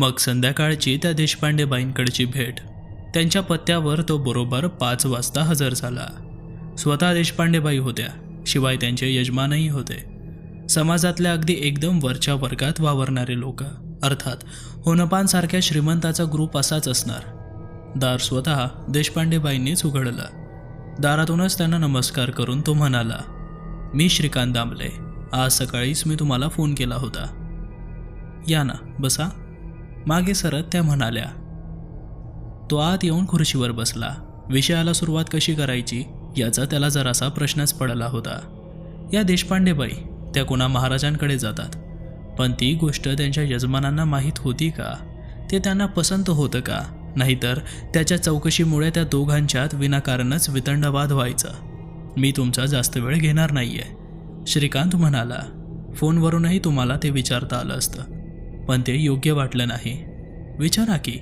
मग संध्याकाळची त्या देशपांडेबाईंकडची भेट. त्यांच्या पत्त्यावर तो बरोबर पाच वाजता हजर झाला. स्वतः देशपांडेबाई होत्या शिवाय त्यांचे यजमानही होते. समाजातल्या अगदी एकदम वरच्या वर्गात वावरणारे लोक अर्थात होनपानसारख्या श्रीमंताचा ग्रुप असाच असणार. दार स्वतः देशपांडेबाईंनीच उघडलं. दारातूनच त्यांना नमस्कार करून तो म्हणाला मी श्रीकांत दामले. आज सकाळीच मी तुम्हाला फोन केला होता. या ना बसा. मागे सरत त्या म्हणाल्या तो आत येऊन खुर्शीवर बसला. विषयाला सुरुवात कशी करायची याचा त्याला जरासा प्रश्नच पडला होता. या देशपांडेबाई त्या कुणा महाराजांकडे जातात. पण ती गोष्ट त्यांच्या यजमानांना माहीत होती का? ते त्यांना पसंत होतं का? नाहीतर त्याच्या चौकशीमुळे त्या दोघांच्यात विनाकारणच वितंडवाद व्हायचा. मी तुमचा जास्त वेळ घेणार नाहीये. श्रीकांत म्हणाला फोनवरूनही तुम्हाला ते विचारता आलं असतं. पण ते योग्य वाटलं नाही. विचारा की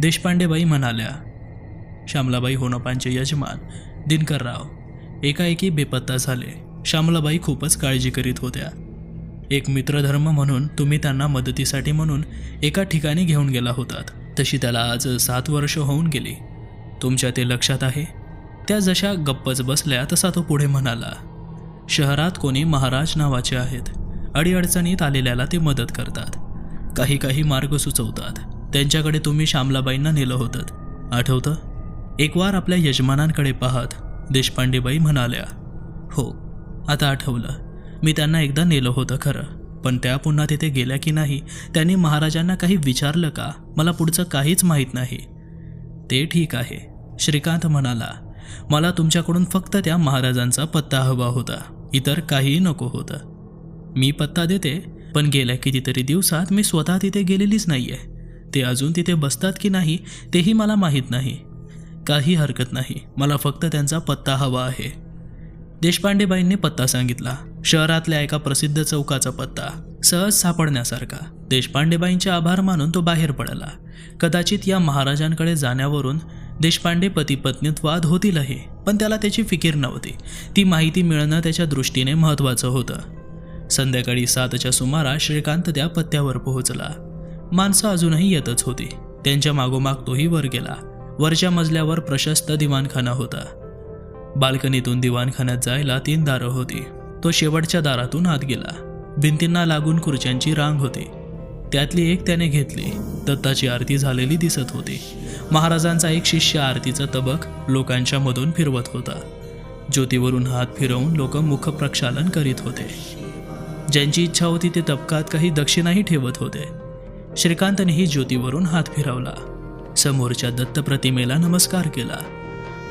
देशपांडेबाई म्हणाल्या श्यामलाबाई होनपांचे यजमान दिनकरराव एकाएकी बेपत्ता झाले. श्यामलाबाई खूपच काळजी करीत होत्या. एक मित्रधर्म म्हणून तुम्ही त्यांना मदतीसाठी म्हणून एका ठिकाणी घेऊन गेला होतात. तशी त्याला आज सात वर्ष होऊन गेली. तुमच्या ते लक्षात आहे? त्या जशा गप्पच बसल्या तसा तो पुढे म्हणाला शहरात कोणी महाराज नावाचे आहेत. अडीअडचणीत आलेल्याला ते मदत करतात. काही काही मार्ग सुचवतात. त्यांच्याकडे तुम्ही श्यामलाबाईंना नेलं होतं. आठवतं? एक वार आपल्या यजमानांकडे पाहत देशपांडेबाई म्हणाल्या हो आता आठवलं. मी त्यांना एकदा नेलं होतं खरं. पण त्या पुन्हा तिथे गेल्या की नाही त्यांनी महाराजांना काही विचारलं का? मला पुढचं काहीच माहीत नाही. ते ठीक आहे श्रीकांत म्हणाला. मला तुमच्याकडून फक्त त्या महाराजांचा पत्ता हवा होता. इतर काहीही नको होतं. मी पत्ता देते पण गेल्या कितीतरी दिवसात मी स्वतः तिथे गेलेलीच नाही आहे ते अजून तिथे बसतात की नाही तेही मला माहीत नाही. काही हरकत नाही. मला फक्त त्यांचा पत्ता हवा आहे. देशपांडेबाईंनी पत्ता सांगितला. शहरातल्या एका प्रसिद्ध चौकाचा पत्ता. सहज सापडण्यासारखा. देशपांडेबाईंचे आभार मानून तो बाहेर पडला. कदाचित या महाराजांकडे जाण्यावरून देशपांडे पती पत्नीत वाद होतीलही पण त्याला त्याची फिकीर नव्हती. ती माहिती मिळणं त्याच्या दृष्टीने महत्त्वाचं होतं. संध्याकाळी सातच्या सुमारास श्रीकांत त्या पत्त्यावर पोहोचला. माणसं अजूनही येतच होती. त्यांच्या मागोमाग तोही वर गेला. वरच्या मजल्यावर प्रशस्त दिवाणखाना होता. बाल्कनीतून दिवाणखान्यात जायला तीन दारं होती. तो शेवटच्या दारातून आत गेला. भिंतींना लागून खुर्च्यांची रांग होती. त्यातली एक त्याने घेतली. दत्ताची आरती झालेली दिसत होती. महाराजांचा एक शिष्य आरतीचा तबक लोकांच्या मधून फिरवत होता. ज्योतीवरून हात फिरवून लोक मुख प्रक्षालन करीत होते. ज्यांची इच्छा होती ते तबकात काही दक्षिणाही ठेवत होते. श्रीकांतनेही ज्योतीवरून हात फिरवला. समोरच्या दत्तप्रतिमेला नमस्कार केला.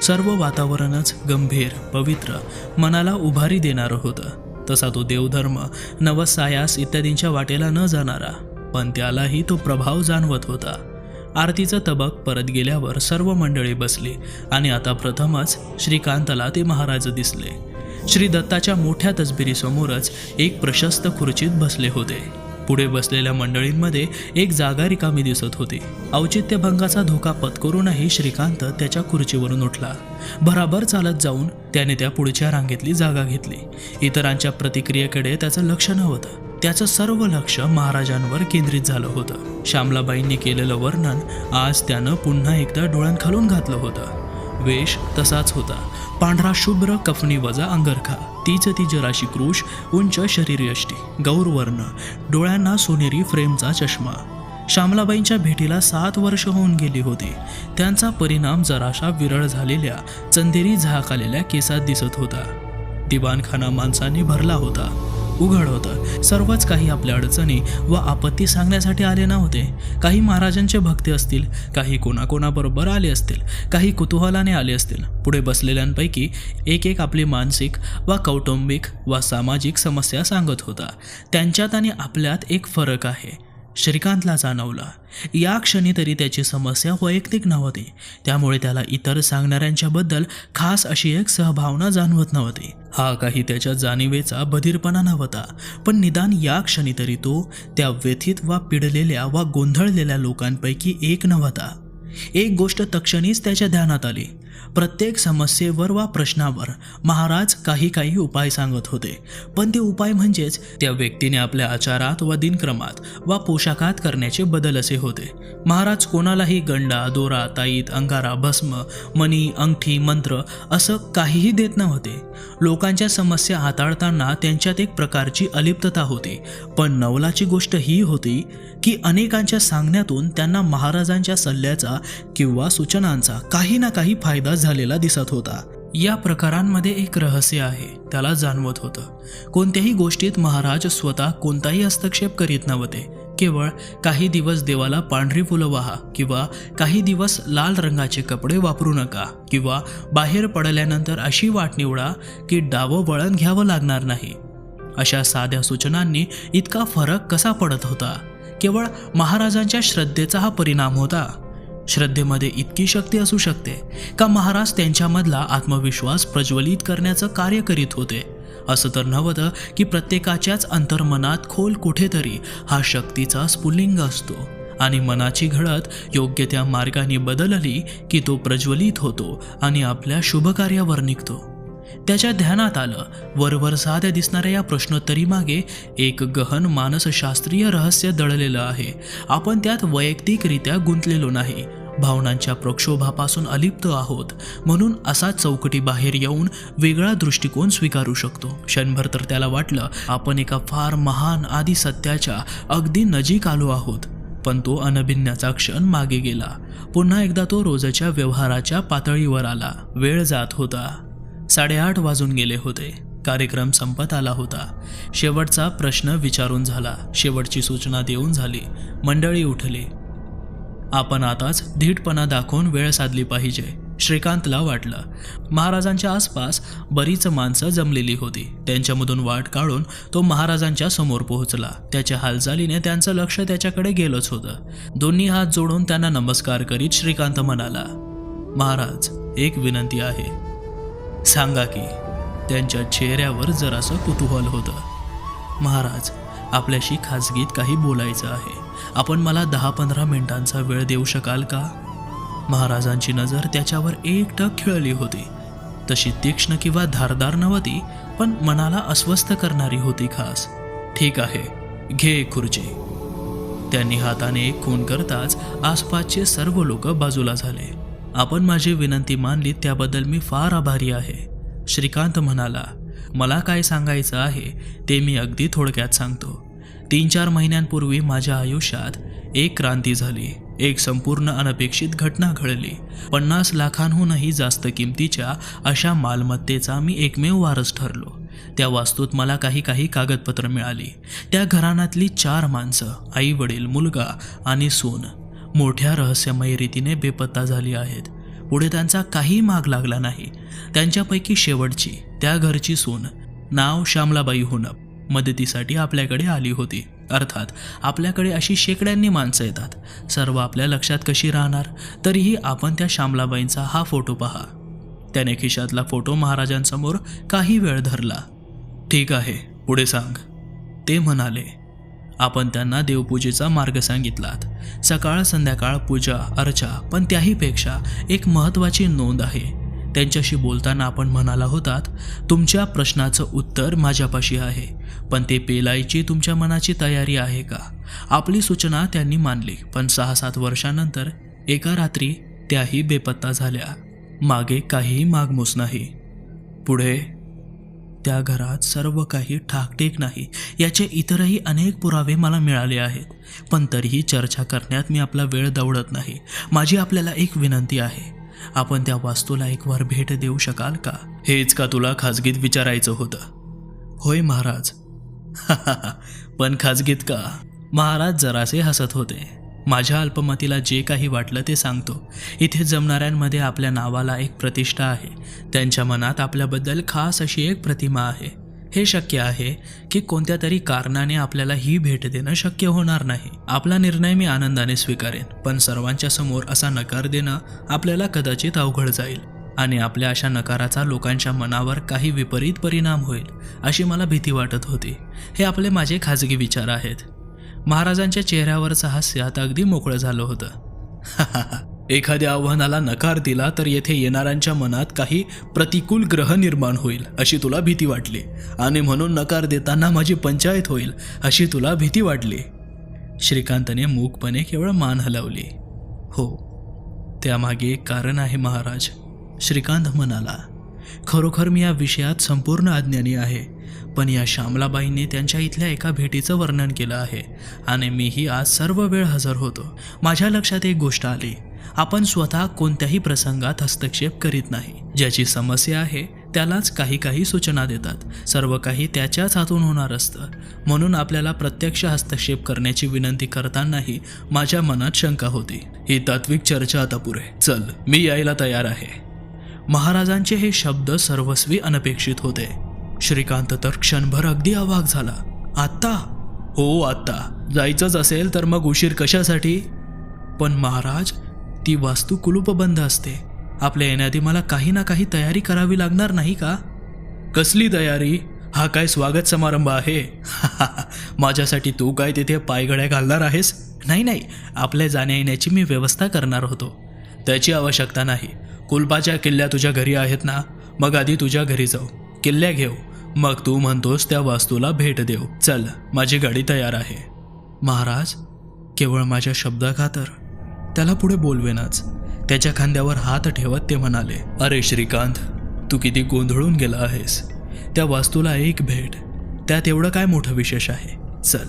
सर्व वातावरणच गंभीर पवित्र मनाला उभारी देणारं होतं. तसा तो देवधर्म नवसायास इत्यादींच्या वाटेला न जाणारा पण त्यालाही तो प्रभाव जाणवत होता. आरतीचा तबक परत गेल्यावर सर्व मंडळी बसली आणि आता प्रथमच श्रीकांतला ते महाराज दिसले. श्री दत्ताच्या मोठ्या तसबिरीसमोरच एक प्रशस्त खुर्चीत बसले होते. पुढे बसलेल्या मंडळींमध्ये एक जागा रिकामी दिसत होती. औचित्यभंगाचा धोका पत्करूनही श्रीकांत त्याच्या खुर्चीवरून उठला. भराभर चालत जाऊन त्याने त्या पुढच्या रांगेतली जागा घेतली. इतरांच्या प्रतिक्रियेकडे त्याचं लक्ष नव्हतं. त्याचं सर्व लक्ष महाराजांवर केंद्रित झालं होतं. श्यामलाबाईंनी केलेलं वर्णन आज त्यानं पुन्हा एकदा डोळ्यांखालून घातलं होतं. वेश तसाच होता. पांढरा शुभ्र कफनी वजा अंगरखा. तीच ती जराशी क्रूश उंच शरीरयष्टी. गौरवर्ण. डोळ्यांना सोनेरी फ्रेमचा चष्मा. श्यामलाबाईंच्या भेटीला सात वर्ष होऊन गेली होती. त्यांचा परिणाम जराशा विरळ झालेल्या चंदेरी झाक आलेल्या केसात दिसत होता. दिवाणखाना माणसांनी भरला होता. उघड होतं. सर्वच काही आपल्या अडचणी व आपत्ती सांगण्यासाठी आले नव्हते. काही महाराजांचे भक्ती असतील काही कोणाकोणाबरोबर आले असतील काही कुतूहलाने आले असतील. पुढे बसलेल्यांपैकी एक एक आपली मानसिक वा कौटुंबिक वा सामाजिक समस्या सांगत होता. त्यांच्यात आणि आपल्यात एक फरक आहे. श्रीकांतला जाणवलं. या क्षणी तरी त्याची समस्या वैयक्तिक नव्हती. त्यामुळे त्याला इतर सांगणाऱ्यांच्याबद्दल खास अशी एक सहभावना जाणवत नव्हती. हा काही त्याच्या जाणीवेचा बधीरपणा नव्हता. पण निदान या क्षणी तरी तो त्या व्यथित वा पिडलेल्या वा गोंधळलेल्या लोकांपैकी एक नव्हता. एक गोष्ट तक्षणीच त्याच्या ध्यानात आली. प्रत्येक समस्येवर वा प्रश्नावर महाराज काही काही उपाय सांगत होते. पण ते उपाय म्हणजेच त्या व्यक्तीने आपल्या आचारात व दिनक्रमात वा पोशाखात करण्याचे बदल असे होते. महाराज कोणालाही गंडा दोरा ताईत अंगारा भस्म मणी अंगठी मंत्र असं काहीही देत नव्हते. लोकांच्या समस्या हाताळताना त्यांच्यात एक प्रकारची अलिप्तता होती. पण नवलाची गोष्ट ही होती की अनेकांच्या सांगण्यातून त्यांना महाराजांच्या सल्ल्याचा किंवा सूचनांचा काही ना काही फायदा झालेला दिसत होता. या प्रकारांमध्ये एक रहस्य आहे. त्याला जाणवत होतं. कोणत्याही गोष्टीत महाराज स्वतः कोणताही हस्तक्षेप करीत नव्हते. केवळ काही दिवस देवाला पांढरी फुलं वाहा किंवा काही दिवस लाल रंगाचे कपडे वापरू नका किंवा बाहेर पडल्यानंतर अशी वाट निवडा की डावं वळण घ्यावं लागणार नाही. अशा साध्या सूचनांनी इतका फरक कसा पडत होता? केवळ महाराजांच्या श्रद्धेचा हा परिणाम होता? श्रद्धेमध्ये इतकी शक्ती असू शकते का महाराज त्यांच्यामधला आत्मविश्वास प्रज्वलित करण्याचं कार्य करीत होते? असं तर नव्हतं की प्रत्येकाच्याच अंतर्मनात खोल कुठेतरी हा शक्तीचा स्फुलिंग असतो आणि मनाची घडत योग्य त्या मार्गाने बदलली की तो प्रज्वलित होतो आणि आपल्या शुभकार्यावर निघतो. त्याच्या ध्यानात आलं वरवर साध्या दिसणाऱ्या या प्रश्नोत्तरी मागे एक गहन मानसशास्त्रीय रहस्य दडलेलं आहे. आपण त्यात वैयक्तिकरित्या गुंतलेलो नाही. भावनांच्या प्रक्षोभापासून अलिप्त आहोत म्हणून असा चौकटी बाहेर येऊन वेगळा दृष्टिकोन स्वीकारू शकतो. क्षणभर तर त्याला वाटलं आपण एका फार महान आदी सत्याच्या अगदी नजीक आलो आहोत. पण तो अनभिन्नाचा क्षण मागे गेला. पुन्हा एकदा तो रोजच्या व्यवहाराच्या पातळीवर आला. वेळ जात होता. साडेआठ वाजून गेले होते. कार्यक्रम संपत आला होता. शेवटचा प्रश्न विचारून झाला. शेवटची सूचना देऊन झाली. मंडळी उठली. आपण आताच धीटपणा दाखवून वेळ साधली पाहिजे श्रीकांतला वाटलं. महाराजांच्या आसपास बरीच माणसं जमलेली होती. त्यांच्यामधून वाट काढून तो महाराजांच्या समोर पोहोचला. त्याच्या हालचालीने त्यांचं लक्ष त्याच्याकडे गेलंच होतं. दोन्ही हात जोडून त्यांना नमस्कार करीत श्रीकांत म्हणाला महाराज एक विनंती आहे. सांगा की त्यांच्या चेहऱ्यावर जरासं कुतूहल होतं. महाराज आपल्याशी खाजगीत काही बोलायचं आहे. आपण मला दहा पंधरा मिनिटांचा वेळ देऊ शकाल का? महाराजांची नजर त्याच्यावर एकटक खिळली होती. तशी तीक्ष्ण किंवा धारदार नव्हती पण मनाला अस्वस्थ करणारी होती खास. ठीक आहे घे खुर्ची. त्यांनी हाताने एक खून करताच आसपासचे सर्व लोक बाजूला झाले. आपण माझी विनंती मानली त्याबद्दल मी फार आभारी आहे. श्रीकांत म्हणाला मला काय सांगायचं आहे ते मी अगदी थोडक्यात सांगतो. तीन चार महिन्यांपूर्वी माझ्या आयुष्यात एक क्रांती झाली. एक संपूर्ण अनपेक्षित घटना घडली. पन्नास लाखांहूनही जास्त किमतीच्या अशा मालमत्तेचा मी एकमेव वारस ठरलो. त्या वास्तूत मला काही काही कागदपत्र मिळाली. त्या घराण्यातली चार माणसं आई वडील मुलगा आणि सून. मोठ्या रहस्यमय रीतीने बेपत्ता झाली आहेत. पुढे त्यांचा काही माग लागला नाही. त्यांच्यापैकी शेवटची त्या घरची सून नाव श्यामलाबाई हुनप. मदतीसाठी आपल्याकडे आली होती. अर्थात आपल्याकडे अशी शेकड्यांनी माणसं येतात. सर्व आपल्या लक्षात कशी राहणार? तरीही आपण त्या श्यामलाबाईंचा हा फोटो पहा. त्याने खिशातला फोटो महाराजांसमोर काही वेळ धरला. ठीक आहे पुढे सांग. ते म्हणाले. आपण त्यांना देवपूजेचा मार्ग सांगितलात. सकाळ संध्याकाळ पूजा अर्चा पण त्याहीपेक्षा एक महत्त्वाची नोंद आहे. त्यांच्याशी बोलताना आपण म्हणाला होतात तुमच्या प्रश्नाचं उत्तर माझ्यापाशी आहे. पण ते पेलायची तुमच्या मनाची तयारी आहे का? आपली सूचना त्यांनी मानली पण सहा सात वर्षानंतर एका रात्री त्याही बेपत्ता झाल्या. मागे काहीही मागमूस नाही. पुढे त्या घरात सर्व काही ठाकटेक नाही याचे इतरही अनेक पुरावे मला मिळाले आहेत. पण तरीही चर्चा करण्यात मी आपला वेळ दवडत नाही. माझी आपल्याला एक विनंती आहे. आपण त्या वास्तूला एक वार भेट देऊ शकाल का? हेच का तुला खाजगीत विचारायचं होतं? होय महाराज पण खाजगीत का? महाराज जरासे हसत होते. माझ्या अल्पमतीला जे काही वाटलं ते सांगतो. इथे जमणाऱ्यांमध्ये आपल्या नावाला एक प्रतिष्ठा आहे. त्यांच्या मनात आपल्याबद्दल खास अशी एक प्रतिमा आहे. हे शक्य आहे की कोणत्या तरी कारणाने आपल्याला ही भेट देणं शक्य होणार नाही. आपला निर्णय मी आनंदाने स्वीकारेन पण सर्वांच्या समोर असा नकार देणं आपल्याला कदाचित अवघड जाईल. आणि आपल्या अशा नकाराचा लोकांच्या मनावर काही विपरीत परिणाम होईल अशी मला भीती वाटत होती. हे आपले माझे खाजगी विचार आहेत. महाराजांच्या चेहऱ्यावरचं हास्य आता अगदी मोकळं झालं होतं. एखाद्या आव्हानाला नकार दिला तर येथे येणाऱ्यांच्या मनात काही प्रतिकूल ग्रह निर्माण होईल अशी तुला भीती वाटली. आणि म्हणून नकार देताना माझी पंचायत होईल अशी तुला भीती वाटली. श्रीकांतने मूकपणे केवळ मान हलवली. हो त्यामागे एक कारण आहे महाराज. श्रीकांत म्हणाला खरोखर मी या विषयात संपूर्ण अज्ञानी आहे पण या श्यामलाबाईंनी त्यांच्या इथल्या एका भेटीचं वर्णन केलं आहे आणि मीही आज सर्व वेळ हजर होतो. माझ्या लक्षात एक गोष्ट आली. आपण स्वतः कोणत्याही प्रसंगात हस्तक्षेप करीत नाही. ज्याची समस्या आहे त्यालाच काही काही सूचना देतात. सर्व काही त्याच्याच हातून होणार असतं. म्हणून आपल्याला प्रत्यक्ष हस्तक्षेप करण्याची विनंती करतानाही माझ्या मनात शंका होती. ही तात्विक चर्चा आता पुरे चल मी यायला तयार आहे. महाराजांचे हे शब्द सर्वस्वी अनपेक्षित होते. श्रीकांत तर क्षणभर अगदी अवाक झाला. आत्ता? हो आत्ता. जायचंच असेल तर मग उशीर कशासाठी? पण महाराज ती वास्तू कुलूपबंद असते. आपल्या येण्याआधी मला काही ना काही तयारी करावी लागणार नाही का? कसली तयारी? हा काय स्वागत समारंभ आहे? माझ्यासाठी तू काय तिथे पायघड्या घालणार आहेस? नाही नाही. आपल्या जाण्या येण्याची मी व्यवस्था करणार होतो. त्याची आवश्यकता नाही. कुलपाच्या किल्ल्या तुझ्या घरी आहेत ना? मग आधी तुझ्या घरी जाऊ. किल्ल्या घेऊ. मग तू म्हणतोस त्या वास्तूला भेट देऊ. चल माझी गाडी तयार आहे. महाराज केवळ माझ्या शब्दाखातर त्याला पुढे बोलवेनाच. त्याच्या खांद्यावर हात ठेवत ते म्हणाले अरे श्रीकांत तू किती गोंधळून गेला आहेस. त्या वास्तूला एक भेट. त्यात एवढं काय मोठं विशेष आहे? चल.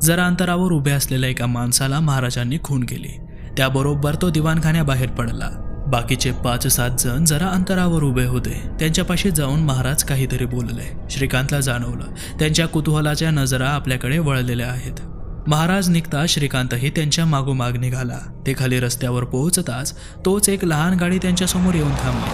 जरा अंतरावर उभे असलेल्या एका माणसाला महाराजांनी खून केली. त्याबरोबर तो दिवाणखान्याबाहेर पडला. बाकीचे पाच सात जण जरा अंतरावर उभे होते. त्यांच्यापाशी जाऊन महाराज काहीतरी बोलले. श्रीकांतला जाणवलं. त्यांच्या कुतूहलाच्या नजरा आपल्याकडे वळलेल्या आहेत. महाराज निघता श्रीकांतही त्यांच्या मागोमाग निघाला. ते खाली रस्त्यावर पोहोचताच तोच एक लहान गाडी त्यांच्यासमोर येऊन थांबली.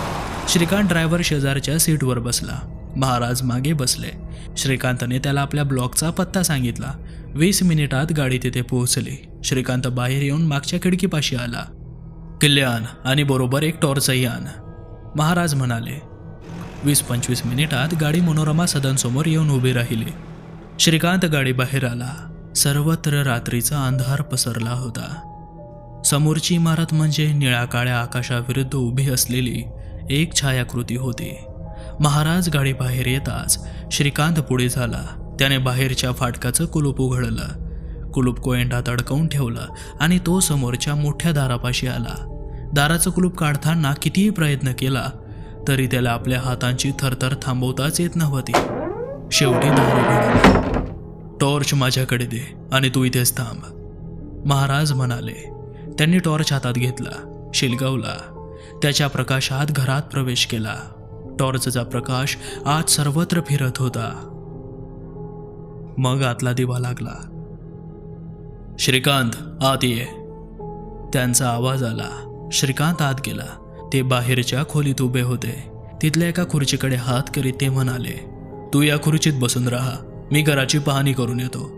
श्रीकांत ड्रायव्हर शेजारच्या सीटवर बसला. महाराज मागे बसले. श्रीकांतने त्याला आपल्या ब्लॉकचा पत्ता सांगितला. वीस मिनिटात गाडी तिथे पोहोचली. श्रीकांत बाहेर येऊन मागच्या खिडकीपाशी आला. किल्ल्यान आणि बरोबर एक टॉर्चही आण. महाराज म्हणाले वीस पंचवीस मिनिटात गाडी मनोरमा सदनसमोर येऊन उभी राहिली. श्रीकांत गाडी बाहेर आला. सर्वत्र रात्रीचा अंधार पसरला होता. समोरची इमारत म्हणजे निळ्या काळ्या आकाशाविरुद्ध उभी असलेली एक छायाकृती होती. महाराज गाडी बाहेर येताच श्रीकांत पुढे झाला. त्याने बाहेरच्या फाटकाचं कुलूप उघडलं. कुलूप कोयंडात अडकवून ठेवलं आणि तो समोरच्या मोठ्या दारापाशी आला. दाराचं कुलूप काढताना कितीही प्रयत्न केला तरी त्याला आपल्या हातांची थरथर थांबवताच येत नव्हती. शेवटी दार टॉर्च माझ्याकडे दे आणि तू इथेच थांब. महाराज म्हणाले. त्यांनी टॉर्च हातात घेतला शिलगावला. त्याच्या प्रकाशात घरात प्रवेश केला. टॉर्चचा प्रकाश आज सर्वत्र फिरत होता. मग आतला दिवा लागला. श्रीकांत आत ये. त्यांचा आवाज आला. श्रीकांत आत गेला. ते बाहेरच्या खोलीत उभे होते. तिथल्या एका खुर्चीकडे हात करीत ते म्हणाले तू या खुर्चीत बसून राहा. मी घराची पाहणी करून येतो.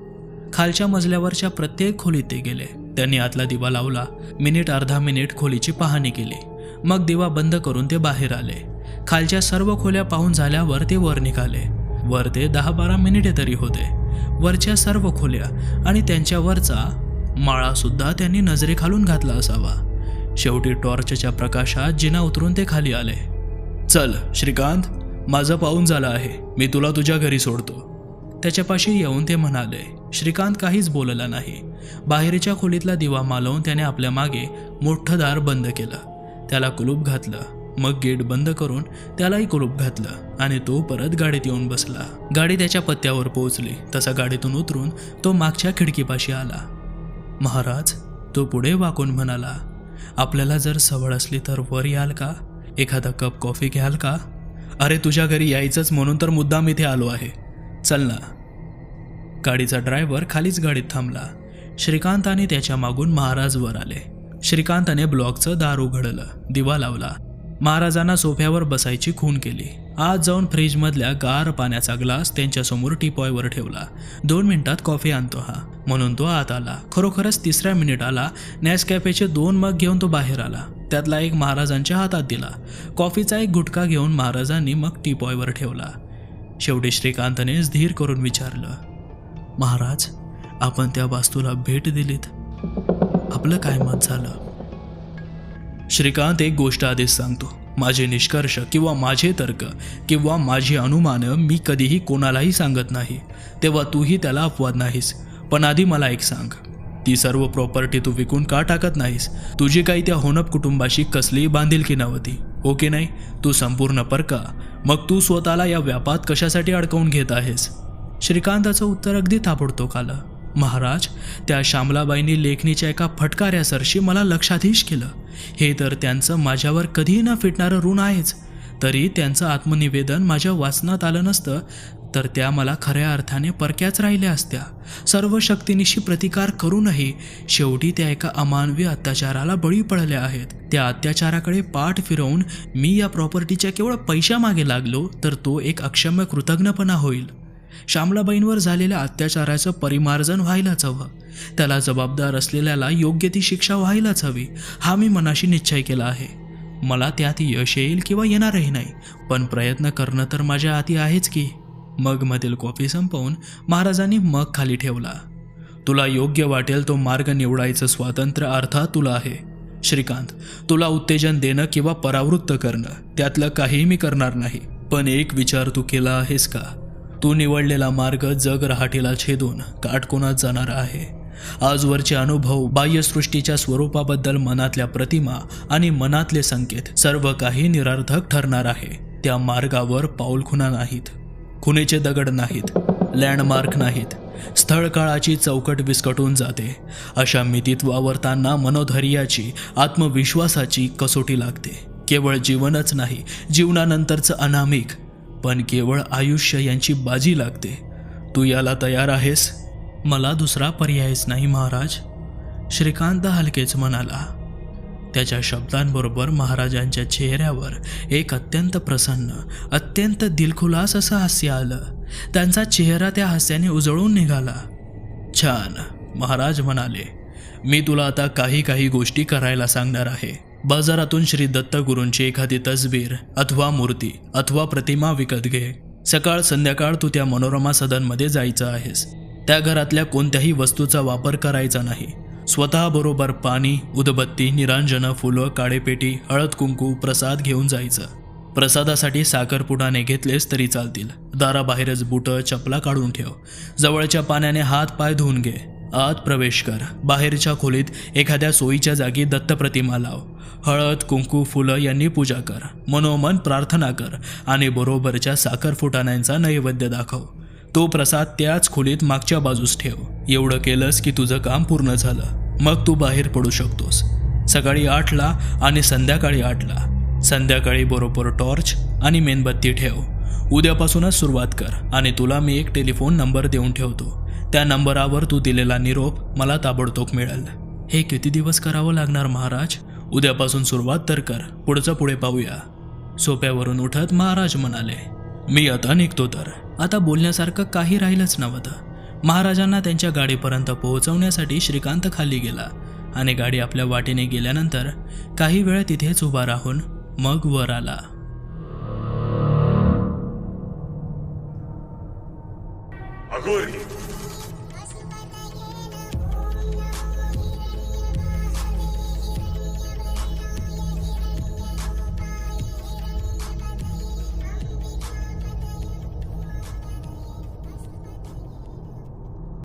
खालच्या मजल्यावरच्या प्रत्येक खोलीत ते गेले. त्यांनी आतला दिवा लावला. मिनिट अर्धा मिनिट खोलीची पाहणी केली. मग दिवा बंद करून ते बाहेर आले. खालच्या सर्व खोल्या पाहून झाल्यावर ते वर निघाले. वर ते दहा बारा मिनिटे तरी होते. वरच्या सर्व खोल्या आणि त्यांच्यावरचा माळा सुद्धा त्यांनी नजरेखालून घातला असावा. शेवटी टॉर्चच्या प्रकाशात जिना उतरून ते खाली आले. चल श्रीकांत माझं पाहून झालं आहे. मी तुला तुझ्या घरी सोडतो. त्याच्यापाशी येऊन ते म्हणाले श्रीकांत काहीच बोलला नाही. बाहेरच्या खोलीतला दिवा मालवून त्याने आपल्या मागे मोठं दार बंद केलं. त्याला कुलूप घातलं. मग गेट बंद करून त्यालाही कुलूप घातलं आणि तो परत गाडीत येऊन बसला. गाडी त्याच्या पत्त्यावर पोहोचली. तसा गाडीतून उतरून तो मागच्या खिडकीपाशी आला. महाराज तो पुढे वाकून म्हणाला आपल्याला जर सवड असली तर वर याल का? एखादा कप कॉफी घ्याल का? अरे तुझ्या घरी यायचंच म्हणून तर मुद्दाम इथे आलो आहे. चल ना. गाडीचा ड्रायव्हर खालीच गाडीत थांबला. श्रीकांत आणि त्याच्या मागून महाराज वर आले. श्रीकांताने ब्लॉकचं दार उघडलं. दिवा लावला. महाराजांना सोफ्यावर बसायची खून केली. आज जाऊन फ्रीजमधल्या गार पाण्याचा ग्लास त्यांच्यासमोर टिपॉयवर ठेवला. दोन मिनिटात कॉफी आणतो हा. म्हणून तो आत आला. खरोखरच तिसऱ्या मिनिटाला नॅसकॅफेचे दोन मग घेऊन तो बाहेर आला. त्यातला एक महाराजांच्या हातात दिला. कॉफीचा एक गुटखा घेऊन महाराजांनी मग टिपॉयवर ठेवला. शेवटी श्रीकांतने धीर करून विचारलं महाराज आपण त्या वास्तूला भेट दिलीत. आपलं काय मत झालं? श्रीकांत एक गोष्ट आधीच सांगतो. माझे निष्कर्ष किंवा माझे तर्क किंवा माझी अनुमानं मी कधीही कोणालाही सांगत नाही. तेव्हा तूही त्याला अपवाद नाहीस. पण आधी मला एक सांग. ती सर्व प्रॉपर्टी तू विकून का टाकत नाहीस? तुझी काही त्या होनप कुटुंबाशी कसलीही बांधिलकी नव्हती. हो ओके नाही? तू संपूर्ण परका. मग तू स्वतःला या व्यापात कशासाठी अडकवून घेत आहेस? श्रीकांताचं उत्तर अगदी ताबडतोब आलं. महाराज त्या श्यामलाबाईंनी लेखणीच्या एका फटकाऱ्यासरशी मला लक्षाधीश केलं. हे तर त्यांचं माझ्यावर कधीही न फिटणारं ऋण आहेच. तरी त्यांचं आत्मनिवेदन माझ्या वाचनात आलं नसतं तर त्या मला खऱ्या अर्थाने परक्याच राहिल्या असत्या. सर्व शक्तीनिशी प्रतिकार करूनही शेवटी त्या एका अमानवी अत्याचाराला बळी पडल्या आहेत. त्या अत्याचाराकडे पाठ फिरवून मी या प्रॉपर्टीच्या केवळ पैशामागे लागलो तर तो एक अक्षम्य कृतज्ञपणा होईल. श्यामलाबाईंवर झालेल्या अत्याचाराचं परिमार्जन व्हायलाच हवं. त्याला जबाबदार असलेल्याला योग्य ती शिक्षा व्हायलाच हवी हा मी मनाशी निश्चय केला आहे. मला त्यात यश येईल किंवा येणारही नाही पण प्रयत्न करणं तर माझ्या हाती आहेच की. मगमधील कॉफी संपवून महाराजांनी मग खाली ठेवला. तुला योग्य वाटेल तो मार्ग निवडायचं स्वातंत्र्य अर्थात तुला आहे. श्रीकांत तुला उत्तेजन देणं किंवा परावृत्त करणं त्यातलं काहीही मी करणार नाही पण एक विचार तू केला आहेस का? तू निवडलेला मार्ग जग रहाटीला छेदून काटकोनात जाणारा आहे. आजवरचे अनुभव बाह्यसृष्टीच्या स्वरूपाबद्दल मनातल्या प्रतिमा आणि मनातले संकेत सर्व काही निरर्थक ठरणार आहे. त्या मार्गावर पाऊल खुना नाहीत. खुनेचे दगड नाहीत. लँडमार्क नाहीत. स्थळकाळाची चौकट विस्कटून जाते. अशा मितीत वावरताना मनोधैर्याची आत्मविश्वासाची कसोटी लागते. केवळ जीवनच नाही जीवनानंतरचं अनामिक पण केवळ आयुष्य यांची बाजी लागते. तू याला तयार आहेस? मला दुसरा पर्यायच नाही महाराज. श्रीकांत हलकेच म्हणाला. त्याच्या शब्दांबरोबर महाराजांच्या चेहऱ्यावर एक अत्यंत प्रसन्न अत्यंत दिलखुलास असं हास्य आलं. त्यांचा चेहरा त्या हास्याने उजळून निघाला. छान महाराज म्हणाले. मी तुला आता काही काही गोष्टी करायला सांगणार आहे. बाजारातून श्री दत्तगुरूंची एखादी तस्वीर अथवा मूर्ती अथवा प्रतिमा विकत घे. सकाळ संध्याकाळ तू त्या मनोरमा सदनमध्ये जायचं आहेस. त्या घरातल्या कोणत्याही वस्तूचा वापर करायचा नाही. स्वतःबरोबर पाणी उदबत्ती निरांजनं फुलं काळेपेटी हळद कुंकू प्रसाद घेऊन जायचं. प्रसादासाठी साखरपुडाने घेतलेस तरी चालतील. दाराबाहेरच बुटं चपला काढून ठेव. जवळच्या पाण्याने हात पाय धुवून घे. आत प्रवेश कर. बाहेरच्या खोलीत एखाद्या सोयीच्या जागी दत्तप्रतिमा लाव. हळद कुंकू फुलं यांनी पूजा कर. मनोमन प्रार्थना कर आणि बरोबरच्या साखर फुटाण्यांचा नैवेद्य दाखव. तो प्रसाद त्याच खोलीत मागच्या बाजूस ठेव. एवढं केलंस की तुझं काम पूर्ण झालं. मग तू बाहेर पडू शकतोस. सकाळी आठला आणि संध्याकाळी आठला. संध्याकाळी बरोबर टॉर्च आणि मेणबत्ती ठेव. उद्यापासूनच सुरुवात कर आणि तुला मी एक टेलिफोन नंबर देऊन ठेवतो. त्या नंबरावर तू दिलेला निरोप मला ताबडतोब मिळेल. हे किती दिवस करावं लागणार महाराज? उद्यापासून सुरुवात तर कर. पुढचं पुढे पाहूया. सोप्यावरून उठत महाराज म्हणाले मी आता निघतो तर. आता बोलण्यासारखं काही राहिलंच नव्हतं. महाराजांना त्यांच्या गाडीपर्यंत पोहोचवण्यासाठी श्रीकांत खाली गेला आणि गाडी आपल्या वाटेने गेल्यानंतर काही वेळ तिथेच उभा राहून मग वर आला.